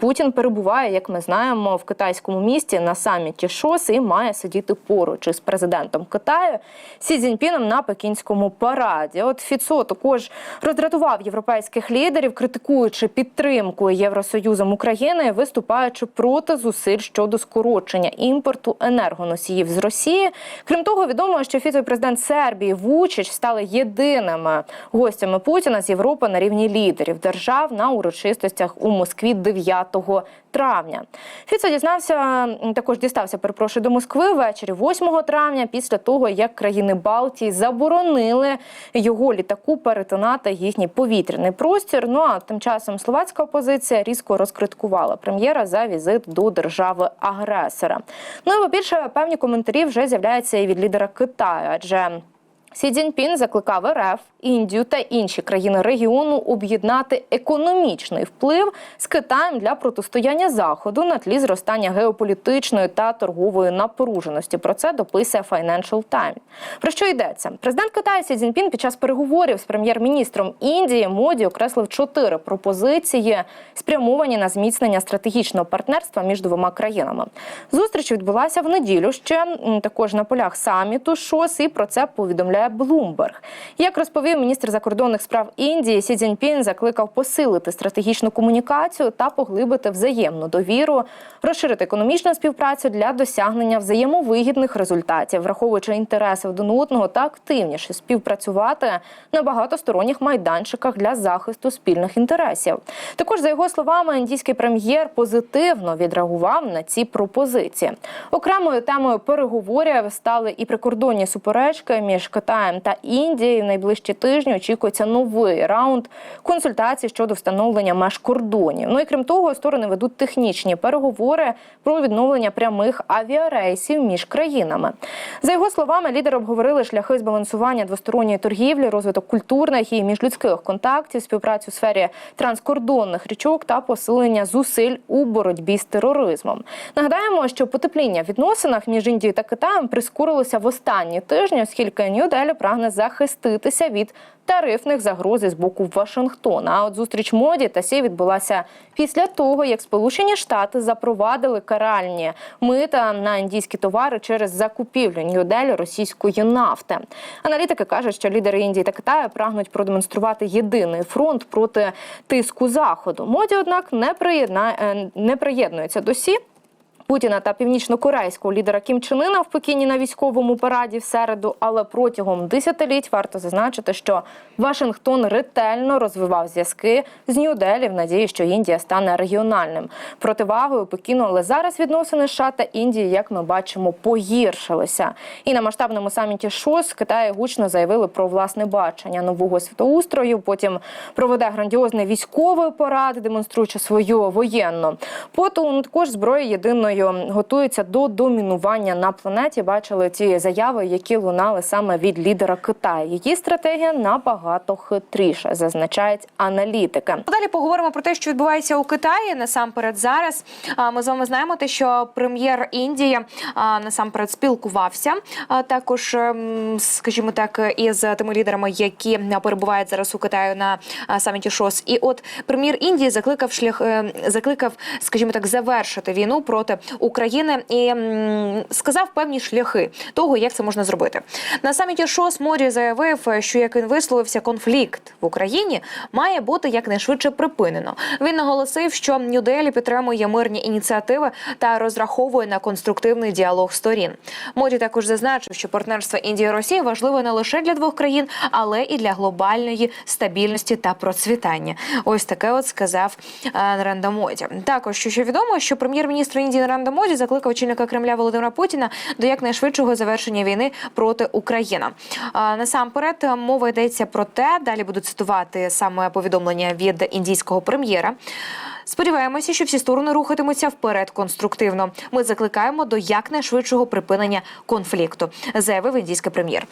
Путін перебуває, як ми знаємо, в китайському місті на саміті ШОС і має сидіти поруч із президентом Китаю Сі Цзіньпіном на пекінському параді. От Фіцо також роздратував європейських лідерів, критикуючи підтримку Євросоюзом України, виступаючи проти зусиль щодо скорочення імпорту енергоносіїв з Росії. Крім того, відомо, що Фіцо і президент Сербії Вучич стали єдиними гостями Путіна з Європи на рівні лідерів держав на урочистостях у Москві 9 травня. Фіцо дізнався також дістався, перепрошую, до Москви ввечері 8 травня, після того як країни Балтії заборонили його літаку перетинати їхній повітряний простір. Ну а тим часом словацька опозиція різко розкриткувала прем'єра за візит до держави-агресора. Ну і по-більше, певні коментарі вже з'являються і від лідера Китаю, адже Сі Цзіньпін закликав РФ, Індію та інші країни регіону об'єднати економічний вплив з Китаєм для протистояння заходу на тлі зростання геополітичної та торгової напруженості. Про це дописує Financial Times. Про що йдеться? Президент Китаю Сі Цзіньпін під час переговорів з прем'єр-міністром Індії Моді окреслив чотири пропозиції, спрямовані на зміцнення стратегічного партнерства між двома країнами. Зустріч відбулася в неділю ще також на полях саміту ШОС, і про це повідомляє Bloomberg. Як розповів міністр закордонних справ Індії, Сі Цзіньпін закликав посилити стратегічну комунікацію та поглибити взаємну довіру, розширити економічну співпрацю для досягнення взаємовигідних результатів, враховуючи інтереси один одного та активніше співпрацювати на багатосторонніх майданчиках для захисту спільних інтересів. Також за його словами, індійський прем'єр позитивно відреагував на ці пропозиції. Окремою темою переговорів стали і прикордонні суперечки між Китаєм та Індією. В найближчі тижні очікується новий раунд консультацій щодо встановлення меж кордонів. Ну і крім того, сторони ведуть технічні переговори про відновлення прямих авіарейсів між країнами. За його словами, лідери обговорили шляхи збалансування двосторонньої торгівлі, розвиток культурних і міжлюдських контактів, співпрацю у сфері транскордонних річок та посилення зусиль у боротьбі з тероризмом. Нагадаємо, що потепління в відносинах між Індією та Китаєм прискорилося в останні тижні, оскільки Нью-Делі прагне захиститися від тарифних загроз з боку Вашингтона. А от зустріч моді та сі відбулася після того, як Сполучені Штати запровадили каральні мита на індійські товари через закупівлю Нью-Делі російської нафти. Аналітики кажуть, що лідери Індії та Китаю прагнуть продемонструвати єдиний фронт проти тиску заходу. Моді, однак, не приєдна... е, не приєднується до сі. Путіна та північно-корейського лідера Кім Чен Ына в Пекіні на військовому параді в середу, але протягом десятиліть варто зазначити, що Вашингтон ретельно розвивав зв'язки з Нью-Делі в надії, що Індія стане регіональним противагою Пекіну. Але зараз відносини США та Індії, як ми бачимо, погіршилися. І на масштабному саміті ШОС Китаї гучно заявили про власне бачення нового світоустрою. Потім проведе грандіозний військовий парад, демонструючи свою воєнну поту. Ну, Також зброя єдиною готується до домінування на планеті. Бачили ті заяви, які лунали саме від лідера Китаю. Її стратегія набагато хитріша, зазначають аналітики. Далі поговоримо про те, що відбувається у Китаї. Насамперед, зараз ми з вами знаємо те, що прем'єр Індії насамперед спілкувався також, ем, скажімо так, із тими лідерами, які перебувають зараз у Китаю на саміті ШОС. І от прем'єр Індії закликав шлях, е, закликав, скажімо так, завершити війну проти України і сказав певні шляхи того, як це можна зробити. На саміті ШОС Морі заявив, що як він висловився, конфлікт в Україні має бути якнайшвидше припинено. Він наголосив, що Нью-Делі підтримує мирні ініціативи та розраховує на конструктивний діалог сторін. Морі також зазначив, що партнерство Індії і Росії важливе не лише для двох країн, але і для глобальної стабільності та процвітання. Ось таке от сказав е, Нарендра Моді. Також що ще відомо, що прем'єр-міністр Індії Нарендра Моді закликав очільника Кремля Володимира Путіна до якнайшвидшого завершення війни проти України. Насамперед мова йдеться про те, далі буду цитувати саме повідомлення від індійського прем'єра. Сподіваємося, що всі сторони рухатимуться вперед конструктивно. Ми закликаємо до якнайшвидшого припинення конфлікту, заявив індійський прем'єр.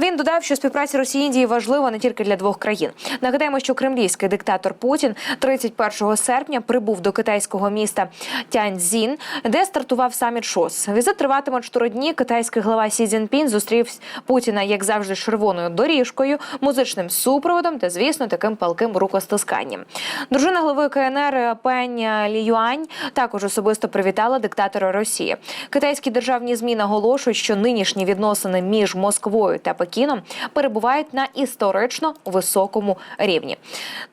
Він додав, що співпраця Росії Індії важлива не тільки для двох країн. Нагадаємо, що кремлівський диктатор Путін 31 серпня прибув до китайського міста Тяньцзін, де стартував саміт ШОС. Візит триватиме 4 дні. Китайський глава Сі Цзіньпін зустрів Путіна, як завжди, червоною доріжкою, музичним супроводом та, звісно, таким палким рукостисканням. Дружина глави КНР Пень Ліюань також особисто привітала диктатора Росії. Китайські державні змі наголошують, що нинішні відносини між Москвою та Пекіном перебувають на історично високому рівні.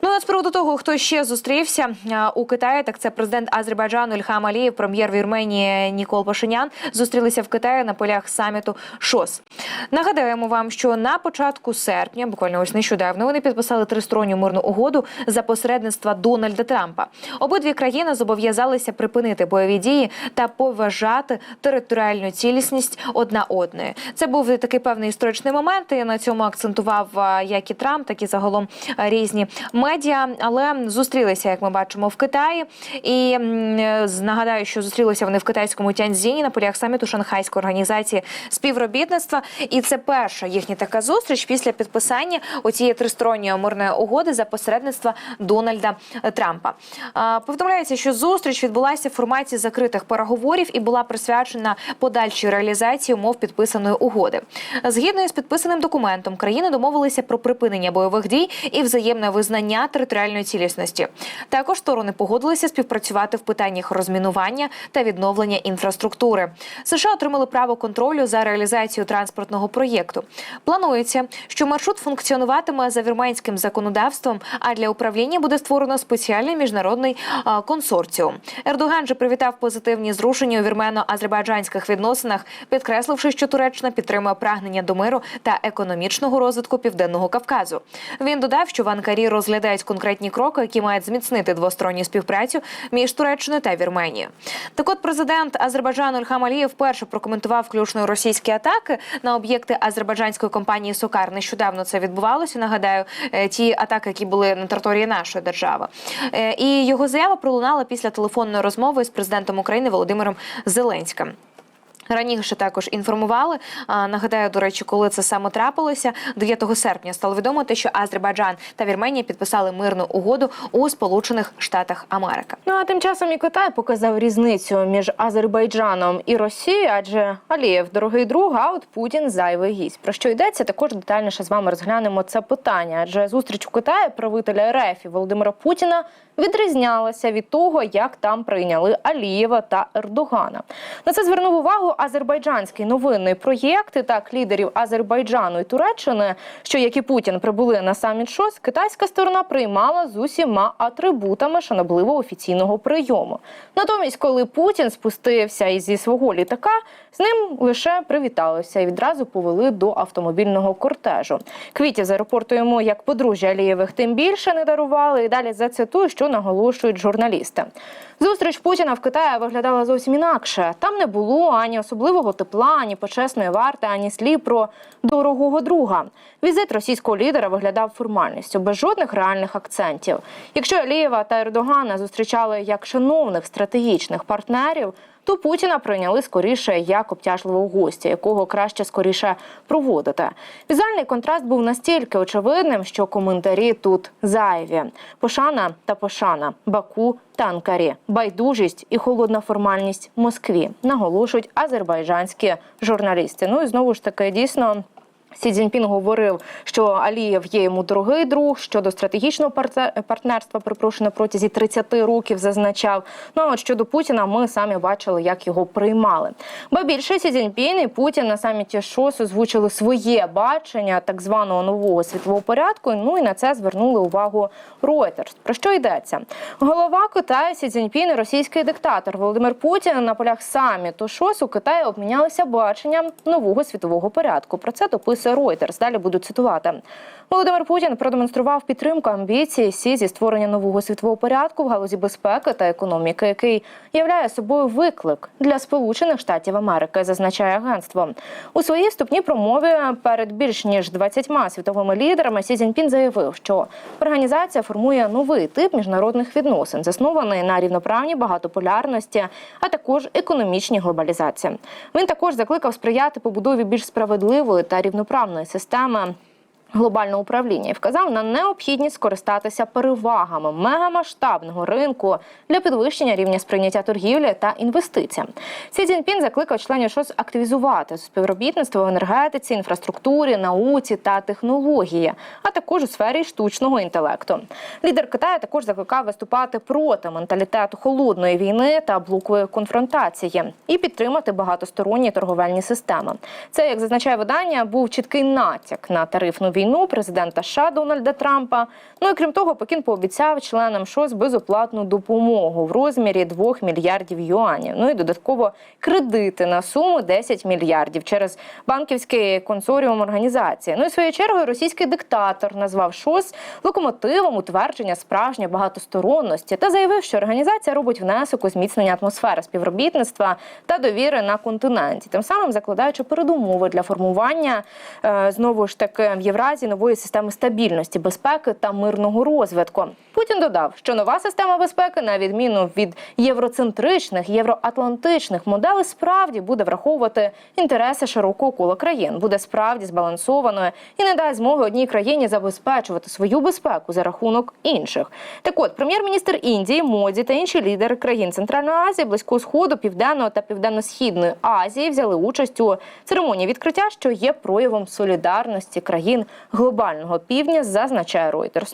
Ну а з приводу того, хто ще зустрівся у Китаї, так це президент Азербайджану Ільхам Алієв, прем'єр Вірменії Нікол Пашинян зустрілися в Китаї на полях саміту ШОС. Нагадаємо вам, що на початку серпня, буквально ось нещодавно, вони підписали тристоронню мирну угоду за посередництва Дональда Трампа. Обидві країни зобов'язалися припинити бойові дії та поважати територіальну цілісність одна одної. Це був такий певний історичний момент. І на цьому акцентував як і Трамп, так і загалом різні медіа. Але зустрілися, як ми бачимо, в Китаї. І е, нагадаю, що зустрілися вони в китайському Тяньцзіні на полях саміту Шанхайської організації співробітництва. І це перша їхня така зустріч після підписання оцієї тристоронньої мирної угоди за посередництва Дональда Трампа. Повідомляється, що зустріч відбулася в форматі закритих переговорів і була присвячена подальшій реалізації умов підписаної угоди. Згідно із підписаним документом, країни домовилися про припинення бойових дій і взаємне визнання територіальної цілісності. Також сторони погодилися співпрацювати в питаннях розмінування та відновлення інфраструктури. США отримали право контролю за реалізацією транспортного проєкту. Планується, що маршрут функціонуватиме за вірменським законодавством, а для управління буде створено спеціальний міжнародний консорціум. Ердоган же привітав позитивні зрушення у вірмено-азербайджанських відносинах, підкресливши, що Туреччина підтримує прагнення до миру та економічного розвитку південного Кавказу. Він додав, що в Анкарі розглядають конкретні кроки, які мають зміцнити двосторонню співпрацю між Туреччиною та Вірменією. Так от президент Азербайджану Ільхам Алієв вперше прокоментував включно російські атаки на об'єкти азербайджанської компанії Сокар. Нещодавно це відбувалося. Нагадаю, е, ті атаки, які були на території нашої держави. Е, І його заява пролунала після телефонної розмови з президентом України Володимиром Зеленським. Раніше також інформували. Нагадаю, до речі, коли це саме трапилося, 9 серпня стало відомо те, що Азербайджан та Вірменія підписали мирну угоду у Сполучених Штатах Америки. Ну а тим часом і Китай показав різницю між Азербайджаном і Росією, адже Алієв дорогий друг, а от Путін зайвий гість. Про що йдеться? Також детальніше з вами розглянемо це питання. Адже зустріч у Китаї правителя РФ і Володимира Путіна відрізнялася від того, як там прийняли Алієва та Ердогана. На це звернув увагу азербайджанський новинний проєкт. Так лідерів Азербайджану і Туреччини, що як і Путін прибули на саміт ШОС, китайська сторона приймала з усіма атрибутами шанобливо офіційного прийому. Натомість, коли Путін спустився із зі свого літака, з ним лише привіталися і відразу повели до автомобільного кортежу. Квітів з аеропорту йому як подружжя Алієвих тим більше не дарували. І далі зацитую, що наголошують журналісти. Зустріч Путіна в Китаї виглядала зовсім інакше. Там не було ані особливого тепла, ані почесної варти, ані слів про дорогого друга. Візит російського лідера виглядав формальністю, без жодних реальних акцентів. Якщо Алієва та Ердогана зустрічали як шановних стратегічних партнерів, то Путіна прийняли скоріше як обтяжливого гостя, якого краще скоріше проводити. Візуальний контраст був настільки очевидним, що коментарі тут зайві: пошана та пошана, Баку та Анкарі, байдужість і холодна формальність Москві, наголошують азербайджанські журналісти. Ну і знову ж таки дійсно. Сі Цзіньпін говорив, що Алієв є йому дорогий друг щодо стратегічного партнерства, припрошую, на протязі 30 років зазначав. Ну а от щодо Путіна, ми самі бачили, як його приймали. Ба більше Сі Цзіньпін і Путін на саміті ШОС озвучили своє бачення так званого нового світового порядку. Ну і на це звернули увагу Reuters. Про що йдеться? Голова Китаю Сі Цзіньпін і російський диктатор Володимир Путін на полях саміту ШОС у Китаї обмінялися баченням нового світового порядку. Про це дописує Reuters. Далі буду цитувати. Володимир Путін продемонстрував підтримку амбіції Сі зі створення нового світового порядку в галузі безпеки та економіки, який являє собою виклик для Сполучених Штатів Америки, зазначає агентство. У своїй вступній промові перед більш ніж 20 світовими лідерами Сі Цзіньпін заявив, що організація формує новий тип міжнародних відносин, заснований на рівноправній багатополярності, а також економічній глобалізації. Він також закликав сприяти побудові більш справедливої та рівноправної системи глобального управління і вказав на необхідність скористатися перевагами мегамасштабного ринку для підвищення рівня сприйняття торгівлі та інвестицій. Сі Цзіньпін закликав членів ШОС активізувати співробітництво в енергетиці, інфраструктурі, науці та технології, а також у сфері штучного інтелекту. Лідер Китаю також закликав виступати проти менталітету холодної війни та блокової конфронтації і підтримати багатосторонні торговельні системи. Це, як зазначає видання, був чіткий натяк на тарифну війну президента США Дональда Трампа. Ну і крім того, Пекін пообіцяв членам ШОС безоплатну допомогу в розмірі 2 мільярдів юанів. Ну і додатково кредити на суму 10 мільярдів через банківський консоріум організації. Ну і своєю чергою російський диктатор назвав ШОС локомотивом утвердження справжньої багатосторонності та заявив, що організація робить внесок у зміцнення атмосфери співробітництва та довіри на континенті, тим самим закладаючи передумови для формування е, знову ж таки в Євразії нової системи стабільності, безпеки та мирного розвитку. Путін додав, що нова система безпеки, на відміну від євроцентричних, євроатлантичних моделей, справді буде враховувати інтереси широкого кола країн, буде справді збалансованою і не дасть змоги одній країні забезпечувати свою безпеку за рахунок інших. Так от, прем'єр-міністр Індії, Моді та інші лідери країн Центральної Азії, Близького Сходу, Південного та Південно-Східної Азії взяли участь у церемонії відкриття, що є проявом солідарності країн глобального півдня, зазначає Reuters.